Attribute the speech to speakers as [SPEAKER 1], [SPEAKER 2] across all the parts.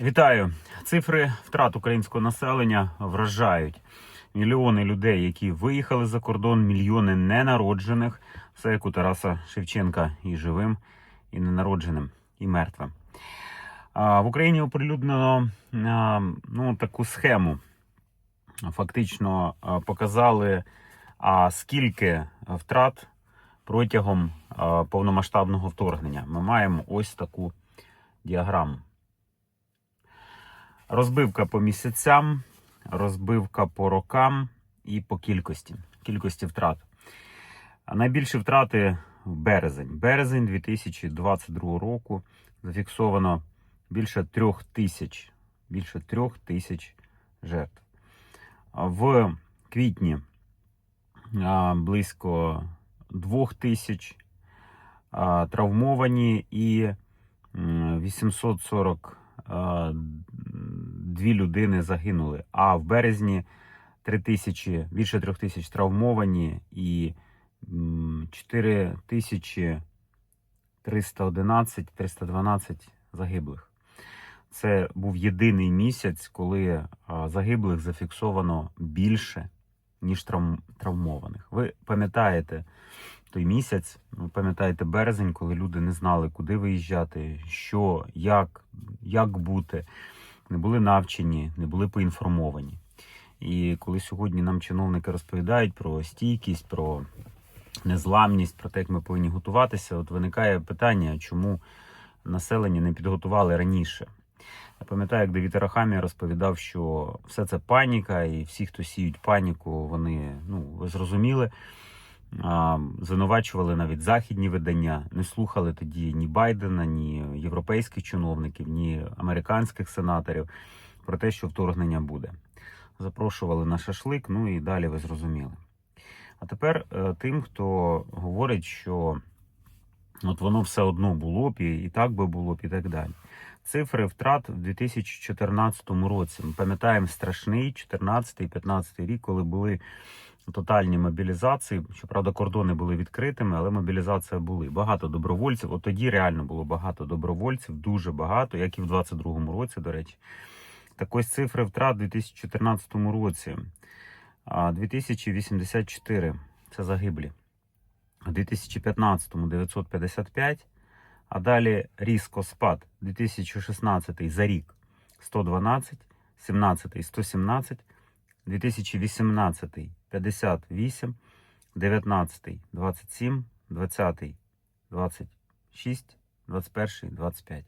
[SPEAKER 1] Вітаю! Цифри втрат українського населення вражають. Мільйони людей, які виїхали за кордон, мільйони ненароджених. Все як у Тараса Шевченка і живим, і ненародженим, і мертвим. В Україні оприлюднено ну, таку схему. Фактично показали, а скільки втрат протягом повномасштабного вторгнення. Ми маємо ось таку діаграму. Розбивка по місяцям, розбивка по рокам і по кількості. Кількості втрат. Найбільші втрати в березень. Березень 2022 року зафіксовано більше трьох тисяч. Більше трьох тисяч жертв. В квітні близько двох тисяч травмовані і 840 а, дві людини загинули. А в березні 3 тисячі, більше трьох тисяч травмовані і м, 4 тисячі 311, 312 загиблих. Це був єдиний місяць, коли загиблих зафіксовано більше, ніж травм, травмованих. Ви пам'ятаєте той місяць, ви пам'ятаєте березень, коли люди не знали, куди виїжджати, що, як, як бути, не були навчені, не були поінформовані. І коли сьогодні нам чиновники розповідають про стійкість, про незламність, про те, як ми повинні готуватися, от виникає питання, чому населення не підготували раніше. Я пам'ятаю, як Давід Арахамія розповідав, що все це паніка, і всі, хто сіють паніку, вони ну зрозуміли. Звинувачували навіть західні видання, не слухали тоді ні Байдена, ні європейських чиновників, ні американських сенаторів про те, що вторгнення буде. Запрошували на шашлик, ну і далі ви зрозуміли. А тепер е, тим, хто говорить, що от воно все одно було б, і, так би було б, і так далі. Цифри втрат в 2014 році. Ми пам'ятаємо страшний 14-15 рік, коли були тотальні мобілізації. Щоправда, кордони були відкритими, але мобілізація були. Багато добровольців. От тоді реально було багато добровольців, дуже багато, як і в 22-му році, до речі. Так ось цифри втрат у 2014 році. 2084 це загиблі. У 2015 955, а далі різко спад 2016 за рік 112, 17 117, 2018 58, 19 27, 20 26, 21, 25.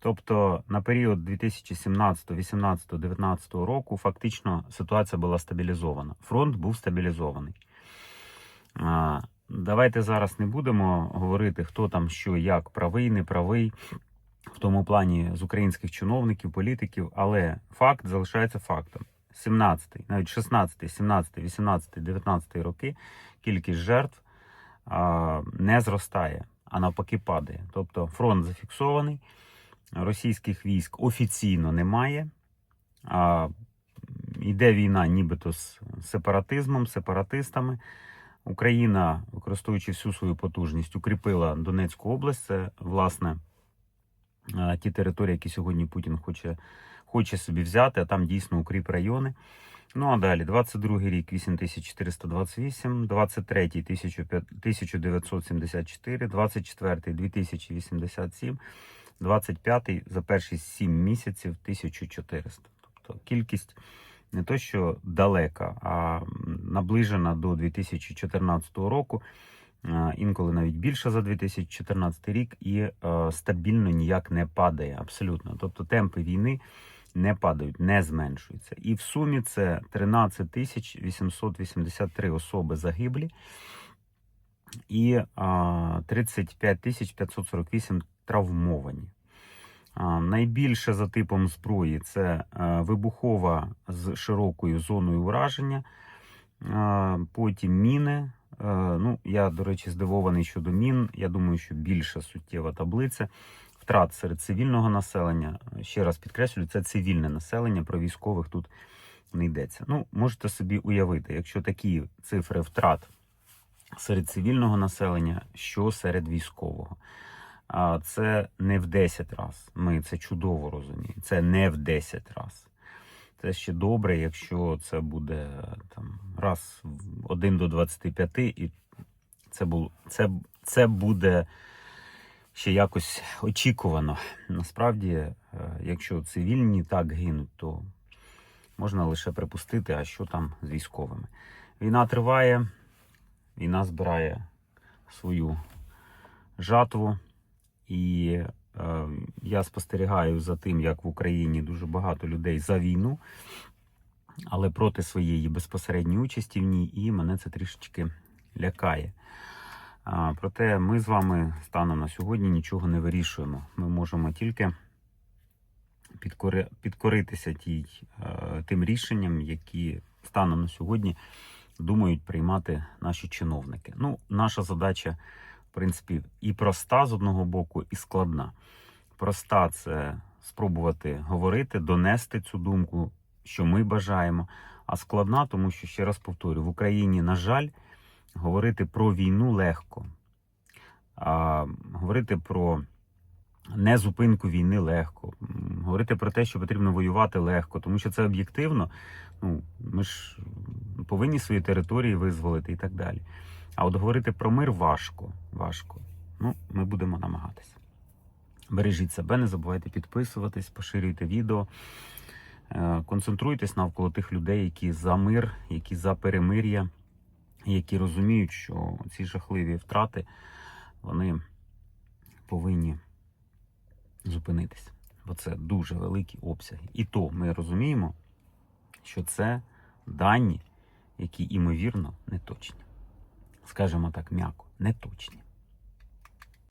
[SPEAKER 1] Тобто на період 2017, 18, 19 року фактично ситуація була стабілізована. Фронт був стабілізований. Давайте зараз не будемо говорити, хто там що, як правий, не правий в тому плані з українських чиновників, політиків, але факт залишається фактом. 17, навіть 16, 17, 18, 19 роки кількість жертв а, не зростає, а навпаки падає. Тобто фронт зафіксований, російських військ офіційно немає. А, Йде війна нібито з сепаратизмом, сепаратистами. Україна, використовуючи всю свою потужність, укріпила Донецьку область. Це, власне, ті території, які сьогодні Путін хоче, хоче собі взяти, а там дійсно укріп райони. Ну а далі, 22 рік 8428, 23 1974, 24 2087, 25 за перші 7 місяців 1400. Тобто кількість не то, що далека, а наближена до 2014 року. Інколи навіть більше за 2014 рік і е, стабільно ніяк не падає. Абсолютно. Тобто темпи війни не падають, не зменшуються. І в сумі це 13 тисяч 883 особи загиблі і е, 35 тисяч 548 травмовані. Найбільше за типом зброї це е, вибухова з широкою зоною ураження, потім міни. Е, Ну, я, до речі, здивований щодо мін. Я думаю, що більша суттєва таблиця. Втрат серед цивільного населення. Ще раз підкреслюю, це цивільне населення, про військових тут не йдеться. Ну, можете собі уявити, якщо такі цифри втрат серед цивільного населення, що серед військового. а, це не в 10 раз. Ми це чудово розуміємо. Це не в 10 раз. Це ще добре, якщо це буде там раз в 1 до 25, і це, було, це, це буде ще якось очікувано. Насправді, е, якщо цивільні так гинуть, то можна лише припустити, а що там з військовими. Війна триває, війна збирає свою жатву, і е, я спостерігаю за тим, як в Україні дуже багато людей за війну, але проти своєї безпосередньої участі в ній, і мене це трішечки лякає. Проте ми з вами станом на сьогодні нічого не вирішуємо. Ми можемо тільки підкори... підкоритися тій, е, тим рішенням, які станом на сьогодні думають приймати наші чиновники. Ну, наша задача, в принципі, і проста з одного боку, і складна. Проста це спробувати говорити, донести цю думку, що ми бажаємо. А складна, тому що ще раз повторю, в Україні, на жаль, говорити про війну легко. А, говорити про незупинку війни легко. Говорити про те, що потрібно воювати легко, тому що це об'єктивно. Ну, ми ж повинні свої території визволити і так далі. А от говорити про мир важко. важко. Ну, ми будемо намагатися. Бережіть себе, не забувайте підписуватись, поширюйте відео. Е, Концентруйтесь навколо тих людей, які за мир, які за перемир'я, які розуміють, що ці жахливі втрати вони повинні зупинитися. Бо це дуже великі обсяги. І то ми розуміємо, що це дані, які, імовірно, не точні. Скажімо так, м'яко, не точні.